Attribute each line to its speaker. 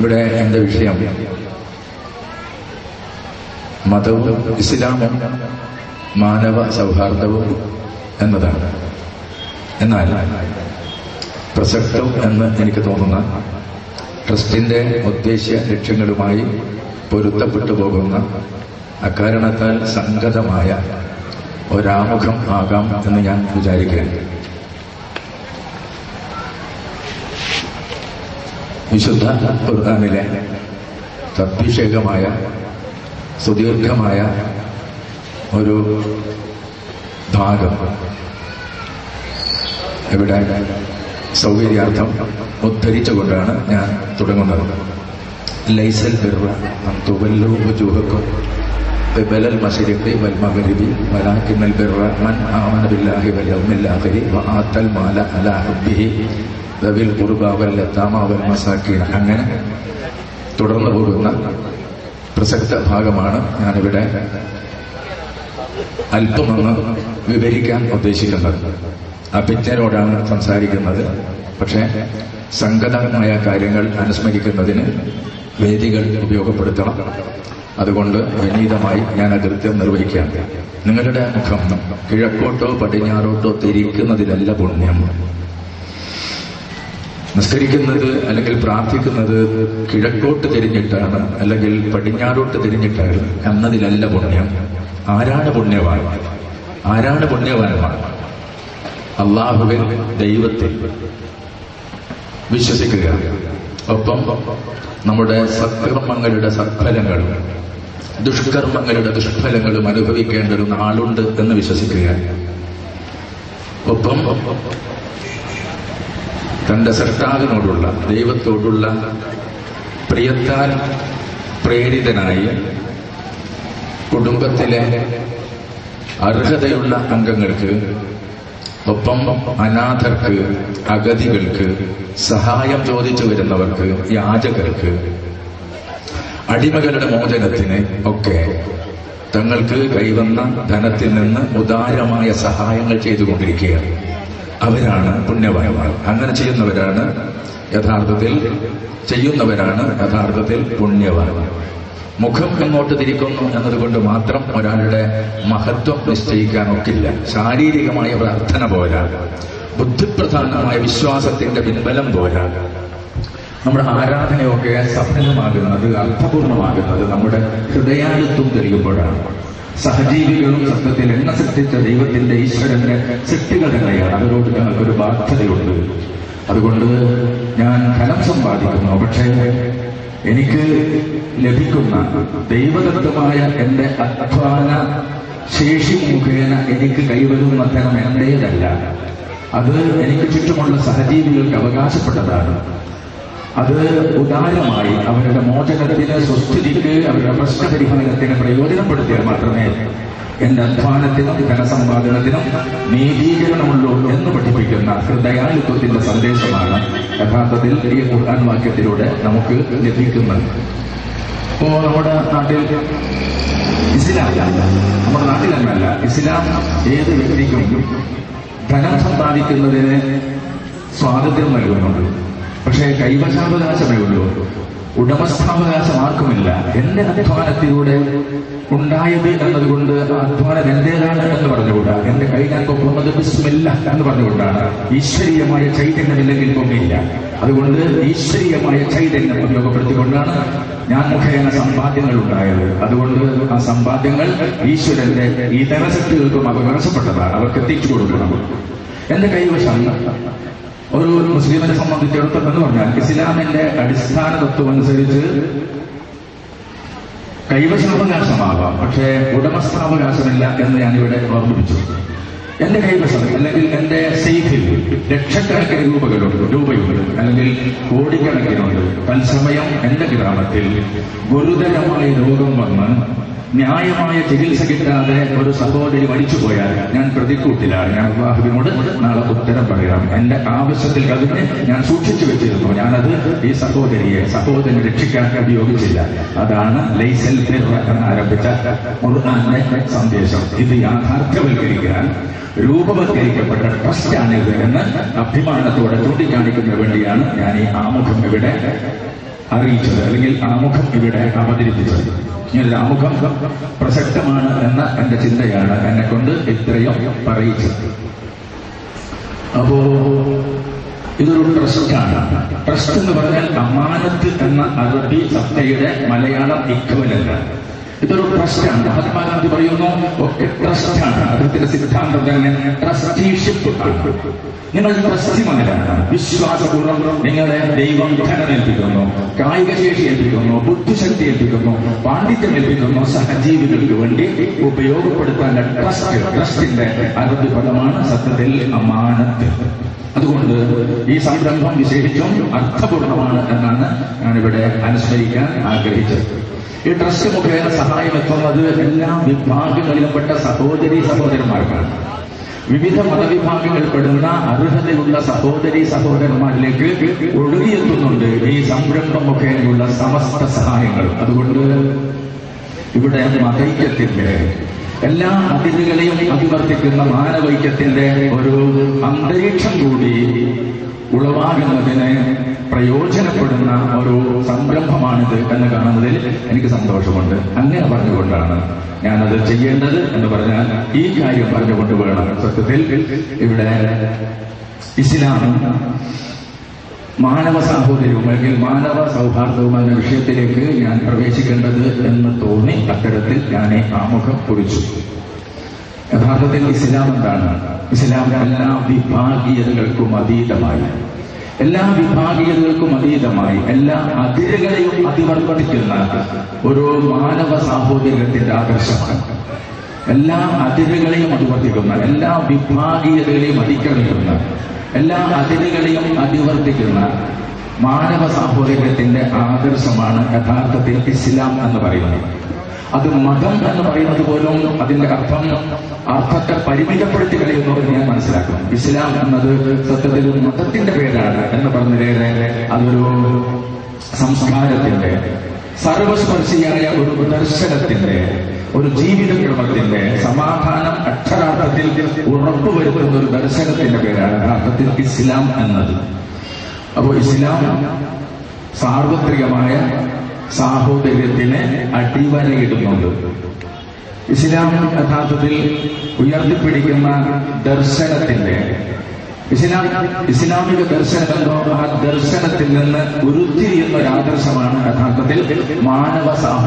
Speaker 1: ഇവിടെ എന്റെ വിഷയം. മതവും ഇസ്ലാമും മാനവ സൗഹാർദ്ദവും എന്നതാണ്. എന്നാൽ പ്രസക്തം എന്ന് എനിക്ക് തോന്നുന്ന ട്രസ്റ്റിന്റെ ഉദ്ദേശ്യ ലക്ഷ്യങ്ങളുമായി പൊരുത്തപ്പെട്ടു പോകുന്ന അക്കാരണത്താൽ സംഗതമായ ഒരാമുഖം ആകാം എന്ന് ഞാൻ വിചാരിക്കുകയാണ് വിശുദ്ധ ഖുർആാനിലെ തദ്വിഷേകമായ സുദീർഘമായ ഒരു ഭാഗം ഇവിടെ സൗകര്യാർത്ഥം ഉദ്ധരിച്ചുകൊണ്ടാണ് ഞാൻ തുടങ്ങുന്നത് ലൈസൽ ബിർറ അൻ തുവല്ലു വജൂഹക്കും قبل المشرق والمغرب ولكن البر من آمن بالله واليوم الآخر وآتى المال على حبه ദവിൽ കുറുബാവൽ ലത്താമാവൽ മസാക്കീൻ അങ്ങനെ തുടർന്നു പോകുന്ന പ്രസക്ത ഭാഗമാണ് ഞാനിവിടെ അല്പമെന്ന് വിവരിക്കാൻ ഉദ്ദേശിക്കുന്നത്. അഭിജ്ഞരോടാണ് സംസാരിക്കുന്നത്. പക്ഷേ സംഗതമായ കാര്യങ്ങൾ അനുസ്മരിക്കുന്നതിന് വേദികൾ ഉപയോഗപ്പെടുത്തണം. അതുകൊണ്ട് വിനീതമായി ഞാൻ ആ നിർവഹിക്കാം. നിങ്ങളുടെ മുഖം കിഴക്കോട്ടോ പടിഞ്ഞാറോട്ടോ തിരിക്കുന്നതിലല്ല പുണ്യം. നിസ്കരിക്കുന്നത് അല്ലെങ്കിൽ പ്രാർത്ഥിക്കുന്നത് കിഴക്കോട്ട് തിരിഞ്ഞിട്ടാണ് അല്ലെങ്കിൽ പടിഞ്ഞാറോട്ട് തിരിഞ്ഞിട്ടാണ് എന്നതിലല്ല പുണ്യം. ആരാണ് പുണ്യവാൻ? ആരാണ് പുണ്യവാനമാണ് അള്ളാഹുവിൻ ദൈവത്തിൽ വിശ്വസിക്കുക. ഒപ്പം നമ്മുടെ സത്കർമ്മങ്ങളുടെ സത്ഫലങ്ങളും ദുഷ്കർമ്മങ്ങളുടെ ദുഷ്ഫലങ്ങളും അനുഭവിക്കേണ്ട ഒരു നാളുണ്ട് എന്ന് വിശ്വസിക്കുക. ഒപ്പം തന്റെ സൃഷ്ടാവിനോടുള്ള ദൈവത്തോടുള്ള പ്രിയത്താൽ പ്രേരിതനായി കുടുംബത്തിലെ അർഹതയുള്ള അംഗങ്ങൾക്ക് ഒപ്പം അനാഥർക്ക് അഗതികൾക്ക് സഹായം ചോദിച്ചു വരുന്നവർക്ക് യാചകർക്ക് അടിമകളുടെ മോചനത്തിന് ഒക്കെ തങ്ങൾക്ക് കൈവന്ന ധനത്തിൽ നിന്ന് ഉദാരമായ സഹായങ്ങൾ ചെയ്തുകൊണ്ടിരിക്കുകയാണ്. അവരാണ് പുണ്യവാന്മാർ. അങ്ങനെ ചെയ്യുന്നവരാണ് യഥാർത്ഥത്തിൽ ചെയ്യുന്നവരാണ് യഥാർത്ഥത്തിൽ പുണ്യവാന്മാർ. മുഖം എങ്ങോട്ട് തിരിക്കുന്നു എന്നതുകൊണ്ട് മാത്രം ഒരാളുടെ മഹത്വം നിശ്ചയിക്കാനൊക്കില്ല. ശാരീരികമായ പ്രാർത്ഥന പോരാ. ബുദ്ധിപ്രധാനമായ വിശ്വാസത്തിന്റെ പിൻബലം പോരാ. നമ്മുടെ ആരാധനയൊക്കെ സഫലമാകുന്നത് അർത്ഥപൂർണമാകുന്നത് നമ്മുടെ ഹൃദയാലുത്വം തെളിയുമ്പോഴാണ് സഹജീവികളും സത്യത്തിൽ എണ്ണ സൃഷ്ടിച്ച ദൈവത്തിന്റെ ഈശ്വരന്റെ സൃഷ്ടികൾ തന്നെയാണ്. അവരോട് ഞങ്ങൾക്കൊരു ബാധ്യതയുണ്ട്. അതുകൊണ്ട് ഞാൻ ധനം സമ്പാദിക്കുന്നു. പക്ഷേ എനിക്ക് ലഭിക്കുന്ന ദൈവദത്തമായ എന്റെ അധ്വാന ശേഷി മുഖേന എനിക്ക് കൈവരുന്ന ധനം എന്റേതല്ല അത് എനിക്ക് ചുറ്റുമുള്ള സഹജീവികൾക്ക് അവകാശപ്പെട്ടതാണ്. അത് ഉദാരമായി അവരുടെ മോചനത്തിന് സുസ്ഥിതിക്ക് അവരുടെ പ്രശ്നപരിഹാരത്തിന് പ്രയോജനപ്പെടുത്തിയാൽ മാത്രമേ എന്റെ അധ്വാനത്തിനും ധനസമ്പാദനത്തിനും നീതീകരണമുള്ളൂ എന്ന് പഠിപ്പിക്കുന്ന ഹൃദയാലുത്വത്തിന്റെ സന്ദേശമാണ് യഥാർത്ഥത്തിൽ ഈ ഖുർആൻ വാക്യത്തിലൂടെ നമുക്ക് ലഭിക്കുന്നത്. ഇപ്പോ നമ്മുടെ നാട്ടിൽ ഇസ്ലാം നമ്മുടെ നാട്ടിൽ തന്നെയല്ല ഇസ്ലാം ഏത് വ്യക്തിക്കും ധനം സമ്പാദിക്കുന്നതിന് സ്വാതന്ത്ര്യം നൽകുന്നുണ്ട്. പക്ഷേ കൈവശാവകാശമേ ഉള്ളൂ. ഉടമസ്ഥാവകാശം ആർക്കുമില്ല. എന്റെ അധ്വാനത്തിലൂടെ ഉണ്ടായത് എന്നതുകൊണ്ട് അധ്വാനം എന്റേതാണ് എന്ന് പറഞ്ഞുകൂടാ എന്റെ കൈ ഞാൻ പൊക്കുന്നത് ബിസ്മില്ല എന്ന് പറഞ്ഞുകൊണ്ടാണ് ഈശ്വരീയമായ ചൈതന്യമില്ലെങ്കിൽ പൊങ്ങില്ല. അതുകൊണ്ട് ഈശ്വരീയമായ ചൈതന്യം ഉപയോഗപ്പെടുത്തിക്കൊണ്ടാണ് ഞാൻ മുഖേന സമ്പാദ്യങ്ങൾ ഉണ്ടായത്. അതുകൊണ്ട് ആ സമ്പാദ്യങ്ങൾ ഈശ്വരന്റെ ഈ ശക്തികൾക്കും അവകാശപ്പെട്ടതാണ്. അവർക്ക് എത്തിച്ചു കൊടുക്കണം. എന്റെ കൈവശം ഒരു മുസ്ലിമിനെ സംബന്ധിച്ചിടത്തോളം എന്ന് പറഞ്ഞാൽ ഇസ്ലാമിന്റെ അടിസ്ഥാന തത്വം അനുസരിച്ച് കൈവശാവകാശമാകാം പക്ഷേ ഉടമസ്ഥാവകാശമില്ല എന്ന് ഞാനിവിടെ ഓർമ്മിപ്പിച്ചു എന്റെ കൈവശം അല്ലെങ്കിൽ എന്റെ സേഫിൽ ലക്ഷക്കണക്കിന് രൂപകളുണ്ട് രൂപയുണ്ട് അല്ലെങ്കിൽ കോടിക്കണക്കിനുണ്ട് തത്സമയം എന്റെ ഗ്രാമത്തിൽ ഗുരുതരമായ രോഗം വന്ന് ന്യായമായ ചികിത്സ കിട്ടാതെ ഒരു സഹോദരി മരിച്ചു പോയാൽ ഞാൻ പ്രതിക്കൂട്ടിലാണ്. ഞാൻ അള്ളാഹുവിനോട് നാളെ ഉത്തരം പറയാം. എന്റെ ആവശ്യത്തിൽ അതിനെ ഞാൻ സൂക്ഷിച്ചു വെച്ചിരുന്നു. ഞാനത് ഈ സഹോദരിയെ സഹോദരനെ രക്ഷിക്കാൻ ഉപയോഗിച്ചില്ല. അതാണ് ലൈസൽ എന്ന ആരംഭിച്ച സന്ദേശം. ഇത് യാഥാർത്ഥ്യവൽക്കരിക്കാൻ രൂപവത്കരിക്കപ്പെട്ട ട്രസ്റ്റാണിത് എന്ന് അഭിമാനത്തോടെ ചൂണ്ടിക്കാണിക്കുന്നതിന് വേണ്ടിയാണ് ഞാൻ ഈ ആമുഖം ഇവിടെ അറിയിച്ചത് അല്ലെങ്കിൽ ആമുഖം ഇവിടെ അവതരിപ്പിച്ചത്. ഇങ്ങനൊരു ആമുഖം പ്രസക്തമാണ് എന്ന എന്റെ ചിന്തയാണ് എന്നെ കൊണ്ട് ഇത്രയും പറയിച്ചത്. അപ്പോ ഇതൊരു ട്രസ്റ്റാണ് ട്രസ്റ്റ് എന്ന് പറഞ്ഞാൽ അമാനത്ത് എന്ന അറബി സത്തയുടെ മലയാളം ഇക്വലല്ല ഇതൊരു ട്രസ്റ്റാണ് മഹാത്മാഗാന്ധി പറയുന്നു ഒക്കെ ട്രസ്റ്റാണ് അദ്ദേഹത്തിന്റെ സിദ്ധാന്തം തന്നെ ട്രസ്റ്റീഷിപ്പ് നിങ്ങൾ ട്രസ്റ്റി മകനാണ് വിശ്വാസപൂർവം നിങ്ങളെ ദൈവം ധനമേൽപ്പിക്കുന്നു കായിക ശേഷി ഏൽപ്പിക്കുന്നു ബുദ്ധിശക്തി ഏൽപ്പിക്കുന്നു പാണ്ഡിത്യം ഏൽപ്പിക്കുന്നു സഹജീവികൾക്ക് വേണ്ടി ഉപയോഗപ്പെടുത്താൻ ട്രസ്റ്റ് ട്രസ്റ്റിന്റെ അറബി പദമാണ് സത്യത്തിൽ അമാനത്ത്. അതുകൊണ്ട് ഈ സംരംഭം വിശേഷിച്ചും അർത്ഥപൂർണമാണ് എന്നാണ് ഞാനിവിടെ അനുസ്മരിക്കാൻ ആഗ്രഹിച്ചത്. ഈ ട്രസ്റ്റ് മുഖേന സഹായം എത്തുന്നത് എല്ലാ വിഭാഗങ്ങളിലുംപ്പെട്ട സഹോദരി സഹോദരന്മാർക്കാണ്. വിവിധ മതവിഭാഗങ്ങളിൽപ്പെടുന്ന അർഹതയുള്ള സഹോദരി സഹോദരന്മാരിലേക്ക് ഒഴുകിയെത്തുന്നുണ്ട് ഈ സംരംഭം മുഖേനയുള്ള സമസ്ത സഹായങ്ങൾ. അതുകൊണ്ട് ഇവിടെ മതൈക്യത്തിന്റെ എല്ലാ അതിരുകളെയും അതിവർത്തിക്കുന്ന മാനവൈക്യത്തിന്റെ ഒരു അന്തരീക്ഷം കൂടി ഉളവാകുന്നതിന് പ്രയോജനപ്പെടുന്ന ഒരു സംരംഭമാണിത് എന്ന് കാണുന്നതിൽ എനിക്ക് സന്തോഷമുണ്ട്. അങ്ങനെ പറഞ്ഞുകൊണ്ടാണ് ഞാനത് ചെയ്യേണ്ടത് എന്ന് പറഞ്ഞാൽ ഈ കാര്യം പറഞ്ഞുകൊണ്ട് വേണം. സത്യത്തിൽ ഇവിടെ ഇസ്ലാമും മാനവ സാഹോദര്യവും അല്ലെങ്കിൽ മാനവ സൗഹാർദ്ദവും എന്ന വിഷയത്തിലേക്ക് ഞാൻ പ്രവേശിക്കേണ്ടത് എന്ന് തോന്നി അത്തരത്തിൽ ഞാൻ ആമുഖം കുറിച്ചു. യഥാർത്ഥത്തിൽ ഇസ്ലാം എന്താണ്? ഇസ്ലാം എല്ലാ വിഭാഗീയതകൾക്കും അതീതമായി എല്ലാ വിഭാഗീയതകൾക്കും അതീതമായി എല്ലാ അതിരുകളെയും അതിവർത്തിക്കുന്ന ഒരു മാനവ സാഹോദര്യത്തിന്റെ ആദർശമാണ്. എല്ലാ അതിരുകളെയും അതിവർത്തിക്കുന്ന എല്ലാ വിഭാഗീയതകളെയും അതിക്രമിക്കുന്ന എല്ലാ അതിരുകളെയും അതിവർത്തിക്കുന്ന മാനവ സാഹോദര്യത്തിന്റെ ആദർശമാണ് യഥാർത്ഥത്തിൽ ഇസ്ലാം എന്ന് പറയുന്നത്. അത് മതം എന്ന് പറയുന്നത് പോലും അതിന്റെ അർത്ഥം അർത്ഥത്തെ പരിമിതപ്പെടുത്തി കളയുന്നു എന്ന് ഞാൻ മനസ്സിലാക്കും ഇസ്ലാം എന്നത് സത്യത്തിൽ ഒരു മതത്തിന്റെ പേരാണ് എന്ന് പറഞ്ഞതിലേറെ അതൊരു സംസ്കാരത്തിന്റെ സർവസ്പർശിയായ ഒരു ദർശനത്തിന്റെ ഒരു ജീവിത ക്രമത്തിന്റെ സമാധാനം അക്ഷരാർത്ഥത്തിൽ ഉറപ്പുവരുത്തുന്ന ഒരു ദർശനത്തിന്റെ പേരാണ് അർത്ഥത്തിൽ ഇസ്ലാം എന്നത്. അപ്പോൾ ഇസ്ലാം സാർവത്രികമായ സാഹോദര്യത്തിന് അടിവരയിടുന്നുണ്ട് ഇസ്ലാം യഥാർത്ഥത്തിൽ ഉയർത്തിപ്പിടിക്കുന്ന ദർശനത്തിന്റെ ഇസ്ലാം ഇസ്ലാമിക ദർശനം ആ ദർശനത്തിൽ നിന്ന് ഉരുത്തിരിയുന്ന ഒരു ആദർശമാണ് യഥാർത്ഥത്തിൽ മാനവ സാഹോദര്യം.